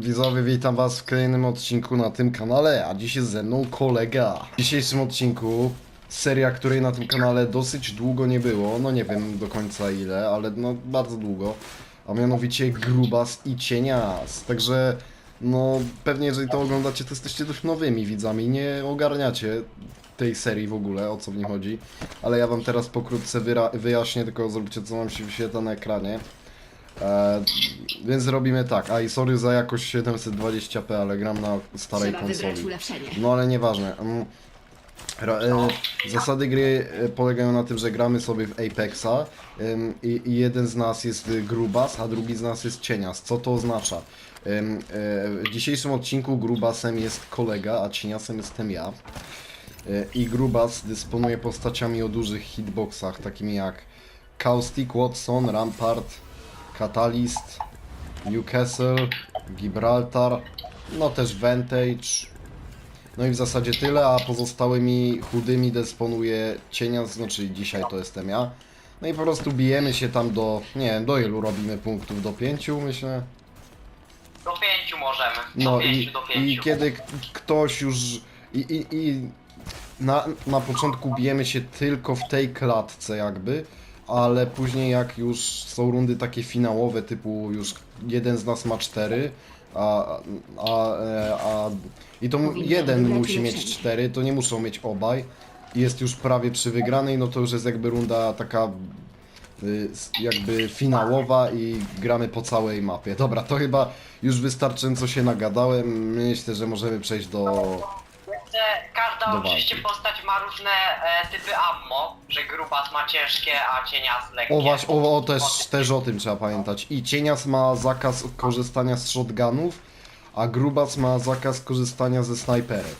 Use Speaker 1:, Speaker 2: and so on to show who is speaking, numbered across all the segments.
Speaker 1: Widzowie, witam was w kolejnym odcinku na tym kanale, a dziś jest ze mną kolega. W dzisiejszym odcinku seria, której na tym kanale dosyć długo nie było, no nie wiem do końca ile, ale no bardzo długo, a mianowicie Grubas i Cienias. Także no pewnie jeżeli to oglądacie, to jesteście dość nowymi widzami, nie ogarniacie tej serii w ogóle, o co w nim chodzi, ale ja wam teraz pokrótce wyjaśnię, tylko zobaczcie co wam się wyświetla na ekranie. E, więc robimy tak, a i sorry za jakość 720p, ale gram na starej
Speaker 2: Trzeba wybrać
Speaker 1: konsoli.
Speaker 2: ulepszenie.
Speaker 1: No ale nieważne. Mm, ra- e, zasady gry e, polegają na tym, że gramy sobie w Apexa i, i jeden z nas jest y, Grubas, a drugi z nas jest Cienias. Co to oznacza? Ym, e, w dzisiejszym odcinku Grubasem jest kolega, a Cieniasem jestem ja. E, I Grubas dysponuje postaciami o dużych hitboxach, takimi jak Caustic, Watson, Rampart, Catalyst, Newcastle, Gibraltar, no też Vantage. No i w zasadzie tyle, a pozostałymi chudymi dysponuje cienia, znaczy dzisiaj to jestem ja. No i po prostu bijemy się tam do, nie wiem, do ilu robimy punktów? Do pięciu myślę?
Speaker 3: Do pięciu możemy. Do
Speaker 1: No
Speaker 3: pięciu,
Speaker 1: i,
Speaker 3: do pięciu.
Speaker 1: i kiedy ktoś już. I, i, i na, na początku bijemy się tylko w tej klatce, jakby, ale później, jak już są rundy takie finałowe, typu już jeden z nas ma cztery, a, a, a i to jeden musi mieć cztery, to nie muszą mieć obaj. Jest już prawie przy wygranej, no to już jest jakby runda taka y, jakby finałowa i gramy po całej mapie. Dobra, to chyba już wystarczająco się nagadałem. Myślę, że możemy przejść do...
Speaker 3: Jeszcze Każda
Speaker 1: do
Speaker 3: oczywiście
Speaker 1: walki.
Speaker 3: postać ma różne e, typy ammo, że grubas ma ciężkie, a cienias lekkie.
Speaker 1: O właśnie, o, o też, też o tym trzeba pamiętać. I Cienias ma zakaz korzystania z shotgunów, a Grubas ma zakaz korzystania ze snajperek.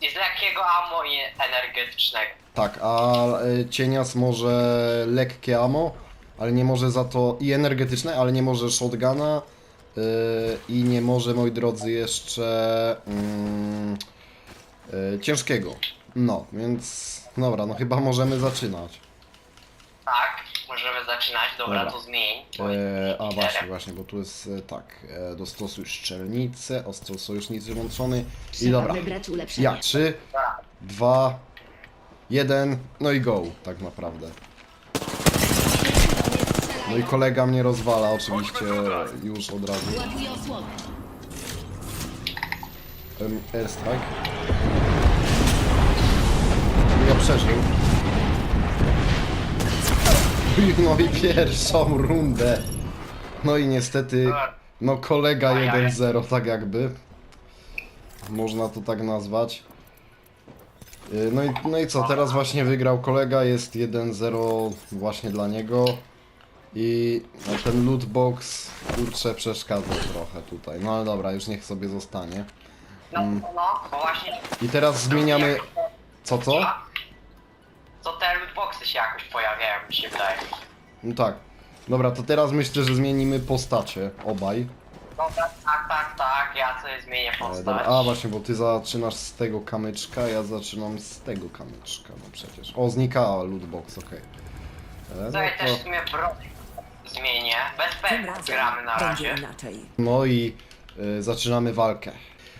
Speaker 3: I z lekkiego ammo i energetycznego.
Speaker 1: Tak, a y, Cienias może lekkie ammo, ale nie może za to i energetyczne, ale nie może shotguna y, i nie może, moi drodzy, jeszcze mm, ciężkiego. No, więc dobra, no chyba możemy zaczynać.
Speaker 3: Tak, możemy zaczynać. Dobra,
Speaker 1: Dobra.
Speaker 3: to zmień.
Speaker 1: E, a właśnie, właśnie, bo tu jest e, tak, e, dostosuj szczelnicę, ostro sojusznicy włączony i
Speaker 2: Trzeba
Speaker 1: dobra.
Speaker 2: wybrać ulepszenie.
Speaker 1: Ja, 3, 2, 1, no i go, tak naprawdę. No i kolega mnie rozwala oczywiście już od razu.
Speaker 2: Osłonę.
Speaker 1: Em, Airstrike. Przeżył. No i pierwszą rundę. No i niestety, no kolega 1-0 tak jakby. Można to tak nazwać. Y, No i, no i co, teraz właśnie wygrał kolega, jest 1-0 właśnie dla niego. I no, ten lootbox, kurczę, przeszkadza trochę tutaj. No ale dobra, już niech sobie zostanie.
Speaker 3: No,
Speaker 1: Mm.
Speaker 3: no, właśnie.
Speaker 1: I teraz zmieniamy... Co, co?
Speaker 3: Jakoś pojawiają, mi się wydaje.
Speaker 1: No tak. Dobra, to teraz myślę, że zmienimy postacie, obaj.
Speaker 3: Dobra, tak, tak, tak, ja sobie zmienię
Speaker 1: E,
Speaker 3: postać.
Speaker 1: dobra, a właśnie, bo ty zaczynasz z tego kamyczka, ja zaczynam z tego kamyczka, no przecież. O, znikała lootbox, okej. E,
Speaker 3: To ja
Speaker 1: No,
Speaker 3: też
Speaker 1: to,
Speaker 3: w sumie broń zmienię. Bez
Speaker 4: Tym razem
Speaker 3: gramy na
Speaker 4: będzie
Speaker 3: razie.
Speaker 4: inaczej.
Speaker 1: no i y, zaczynamy walkę.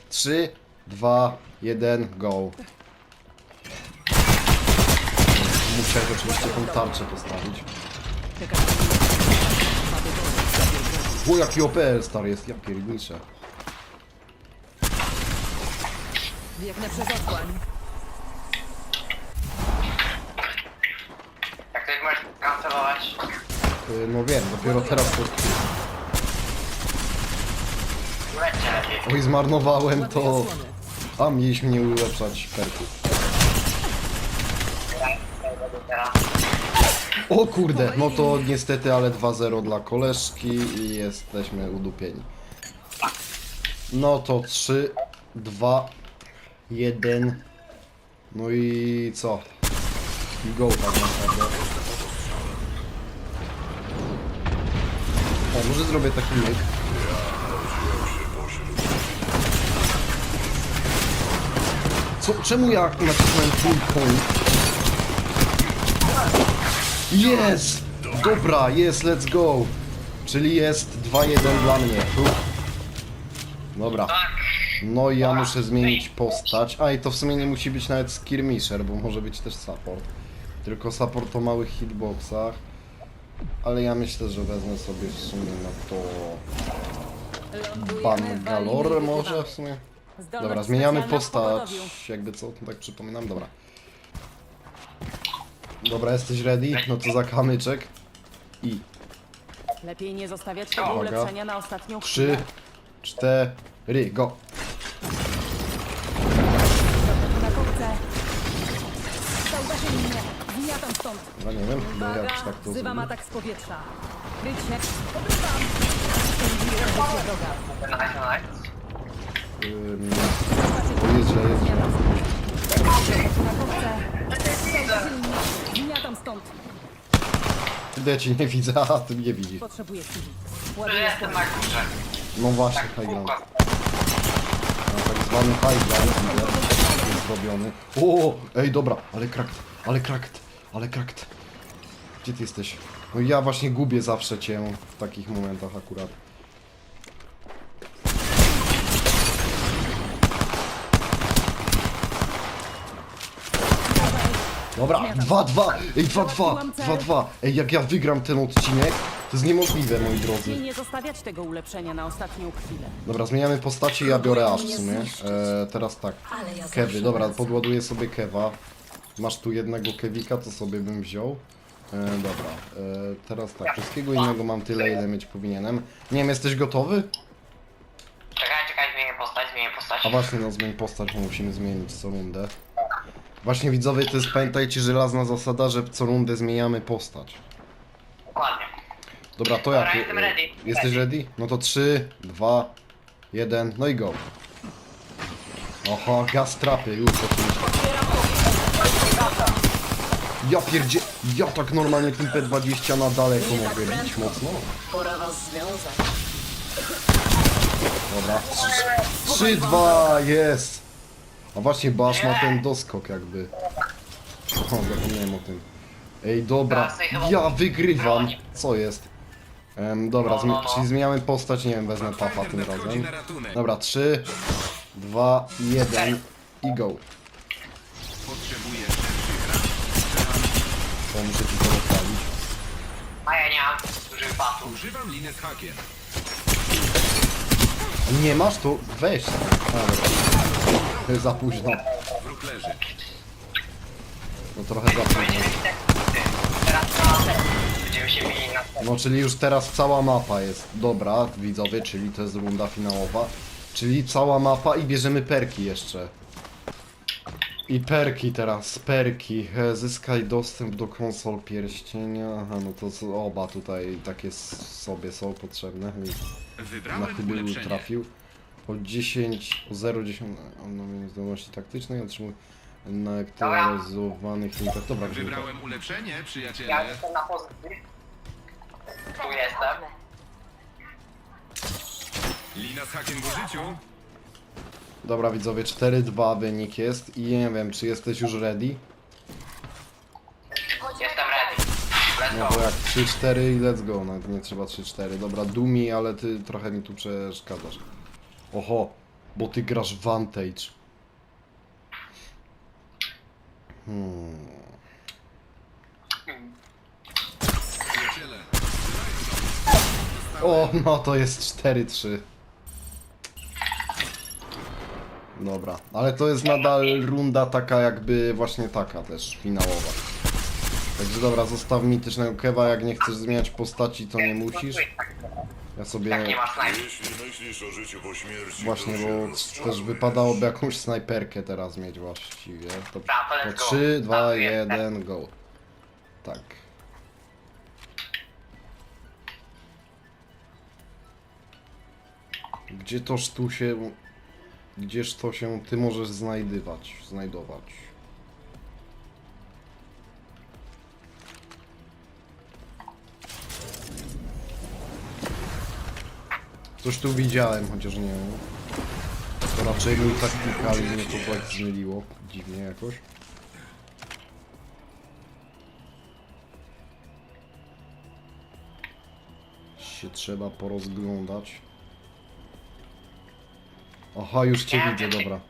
Speaker 1: 3, 2, 1, go. Musiałem oczywiście tą tarczę postawić. O, jaki OPL star jest, ja pierniczę.
Speaker 4: Biegnę przez otchłań.
Speaker 3: Jak ktoś możesz kancelować.
Speaker 1: Y, No wiem, dopiero teraz to...
Speaker 3: Lećcie lepiej.
Speaker 1: Oj, zmarnowałem
Speaker 4: Ładuję
Speaker 1: to.
Speaker 4: osłonę.
Speaker 1: A mieliśmy nie ulepszać perków. O kurde, no to niestety, ale 2-0 dla koleżki i jesteśmy udupieni. No to 3, 2, 1. No i co? Go tak naprawdę. O, może zrobię taki myk. Co, czemu ja nacisnąłem full point? Jest! Dobra, jest, let's go! Czyli jest 2-1 dla mnie. Uff. Dobra.
Speaker 3: Tak.
Speaker 1: No i ja muszę zmienić postać. A i to w sumie nie musi być nawet skirmisher, bo może być też support. Tylko support o małych hitboxach. Ale ja myślę, że wezmę sobie w sumie na to Bangalore może w sumie. Dobra, zmieniamy postać. Jakby co, to tak przypominam, dobra. Dobra, jesteś ready? No to za kamyczek. I
Speaker 4: Lepiej nie zostawiać tego
Speaker 1: Uwaga.
Speaker 4: ulepszenia na ostatnią
Speaker 1: trzy,
Speaker 4: chwilę.
Speaker 1: cztery, go.
Speaker 4: Na kopce. Zauważyli mnie. Zmiatam stąd.
Speaker 1: No nie wiem, bo
Speaker 4: Uwaga,
Speaker 1: jak tak to
Speaker 4: wzywam
Speaker 1: zrobię.
Speaker 4: atak z powietrza. Obrywam. Życie wroga.
Speaker 3: Nice, nice.
Speaker 1: Ym, jest źle, jest źle.
Speaker 4: Na. Zmiatam stąd.
Speaker 1: Ja cię nie widzę, a ty mnie widzisz.
Speaker 4: Potrzebuję chwili. Ładuję
Speaker 3: jestem na górze.
Speaker 1: No właśnie,
Speaker 3: Tak,
Speaker 1: high ground. No, tak zwany high ground widzę, jest zrobiony. O, ej dobra, ale krakt, ale krakt, ale krakt. Gdzie ty jesteś? No ja właśnie gubię zawsze cię w takich momentach akurat. Dobra, 2-2, ej 2-2, 2-2. Ej, jak ja wygram ten odcinek, to jest niemożliwe, moi drodzy.
Speaker 4: Nie zostawiać tego ulepszenia na ostatnią chwilę.
Speaker 1: Dobra, zmieniamy postacie, ja biorę aż w sumie. E, teraz tak. Kewy, dobra, podładuję sobie kewa. Masz tu jednego kewika, to sobie bym wziął. E, dobra, e, teraz tak, wszystkiego innego mam tyle, ile mieć powinienem. Nie wiem, jesteś gotowy?
Speaker 3: Czekaj, czekaj, zmienię postać, zmienię postać.
Speaker 1: A właśnie, no zmień postać, bo musimy zmienić co rundę. Właśnie widzowie, to jest, pamiętajcie, żelazna zasada, że co rundę zmieniamy postać.
Speaker 3: Dokładnie.
Speaker 1: Dobra, to
Speaker 3: Dobra,
Speaker 1: jak?
Speaker 3: jestem ready.
Speaker 1: Jesteś ready? No to 3, 2, 1, no i go. Oho, gaz trapy, już oczywiście. Ja pierdzie... Ja tak normalnie tym P20 na daleko mogę bić mocno.
Speaker 2: Pora was związać.
Speaker 1: Dobra. 3, 2, jest! A właśnie Bash ma ten doskok jakby. O, zapomniałem o tym. Ej, dobra, ja wygrywam. Co jest? Em, dobra,
Speaker 3: No, no,
Speaker 1: zmi-
Speaker 3: no.
Speaker 1: czyli zmieniamy postać, nie wiem, wezmę papa tym razem. Dobra, 3, 2, 1 i go. To muszę ci to odpalić.
Speaker 3: A ja nie mam dużych batów.
Speaker 5: Używam liny z hakiem.
Speaker 1: Nie masz tu? Weź. A, dobra. Jest za późno.
Speaker 5: Wróg leży.
Speaker 1: No trochę za późno.
Speaker 3: Teraz. Będziemy się na.
Speaker 1: No czyli już teraz cała mapa jest dobra, widzowie, czyli to jest runda finałowa. Czyli cała mapa i bierzemy perki jeszcze. I perki teraz, perki. E, Zyskaj dostęp do konsol pierścienia. Aha, no to oba tutaj takie s- sobie są potrzebne. więc Na
Speaker 5: Wybrałem
Speaker 1: chybił
Speaker 5: ulepszenie.
Speaker 1: trafił. O 10, o 0,10 odnowienie zdolności taktycznej otrzymuje na aktualizowanych linkach. Dobra, gramy.
Speaker 5: Wybrałem ulepszenie, przyjaciele.
Speaker 3: Ja jestem na pozycji. Tu jestem.
Speaker 5: Lina z hakiem w użyciu.
Speaker 1: Dobra widzowie, 4-2 wynik jest i nie wiem, czy jesteś już ready?
Speaker 3: Jestem ready. Let's
Speaker 1: No
Speaker 3: go.
Speaker 1: bo jak 3-4 i let's go, nawet nie trzeba 3-4. Dobra, Dumi, ale ty trochę mi tu przeszkadzasz. Oho, bo ty grasz Vantage. Hmm. O, no to jest 4-3. Dobra, ale to jest nadal runda taka jakby właśnie taka też, finałowa. Także dobra, zostaw mitycznego kewa, jak nie chcesz zmieniać postaci, to nie musisz. Ja sobie
Speaker 3: Jak nie ma snajpy.
Speaker 6: Jeśli myślisz o życiu po śmierci,
Speaker 1: właśnie,
Speaker 6: to
Speaker 1: bo też wypadałoby jakąś snajperkę teraz mieć właściwie. To,
Speaker 3: Dobra, to
Speaker 1: to
Speaker 3: let's go.
Speaker 1: 3, 2,
Speaker 3: Startuję.
Speaker 1: 1, go. Tak. Gdzie toż tu się... Gdzież to się ty możesz znajdywać, znajdować? Coś tu widziałem, chociaż nie wiem. To raczej mój taktyka, ale mnie to tak zmyliło. Dziwnie jakoś. się trzeba porozglądać. Oho, już cię widzę, dobra.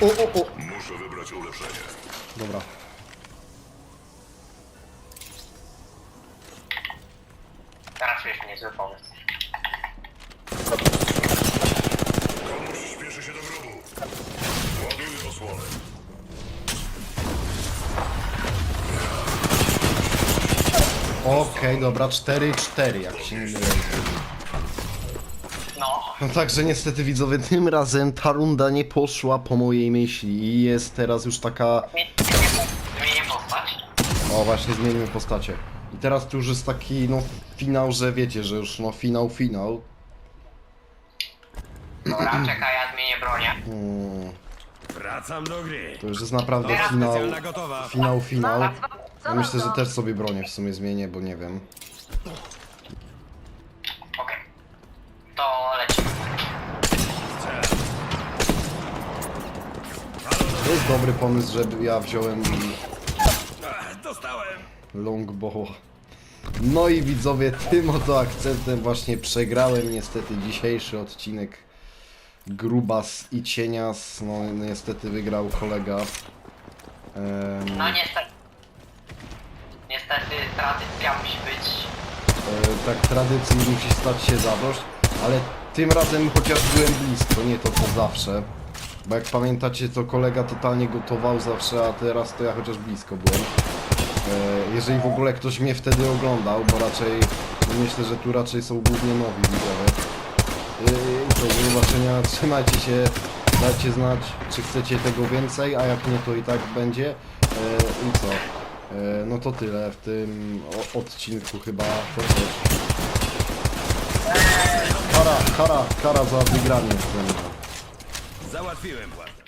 Speaker 1: O, o, o!
Speaker 6: Wybrać ulepszenie.
Speaker 1: Dobra.
Speaker 3: Teraz już niezły pomysł.
Speaker 6: Komuś śpieszy się do grobu. Ładuj osłonę.
Speaker 1: Okej, dobra, 4-4, jak się nie mylę.
Speaker 3: No,
Speaker 1: także niestety widzowie, tym razem ta runda nie poszła po mojej myśli i jest teraz już taka...
Speaker 3: zmienię postać.
Speaker 1: O, właśnie zmienimy postacie. I teraz tu już jest taki, no, finał, że wiecie, że już, no, finał, finał.
Speaker 3: Dobra, czekaj, ja zmienię bronię.
Speaker 1: Mm,
Speaker 7: Wracam do gry.
Speaker 1: to już jest naprawdę finał,
Speaker 7: Specjalna gotowa.
Speaker 1: finał, finał. Ja myślę, że też sobie bronię w sumie zmienię, bo nie wiem.
Speaker 3: Okej. To lecimy.
Speaker 1: To jest dobry pomysł, żeby ja wziąłem
Speaker 7: Dostałem.
Speaker 1: longbow. No i widzowie, tym oto akcentem właśnie przegrałem niestety dzisiejszy odcinek Grubas i Cienias. No niestety wygrał kolega.
Speaker 3: No niestety. Niestety tradycja musi być.
Speaker 1: e, tak tradycji musi stać się zadość, ale tym razem chociaż byłem blisko, nie to co zawsze. Bo jak pamiętacie, to kolega totalnie gotował zawsze, a teraz to ja chociaż blisko byłem. E, Jeżeli w ogóle ktoś mnie wtedy oglądał, bo raczej myślę, że tu raczej są głównie nowi widzowie. E, co, do zobaczenia, trzymajcie się, dajcie znać, czy chcecie tego więcej, a jak nie, to i tak będzie. E, I co? No to tyle w tym odcinku chyba. To. Kara, kara, kara za wygranie w tym.
Speaker 7: Załatwiłem władzę.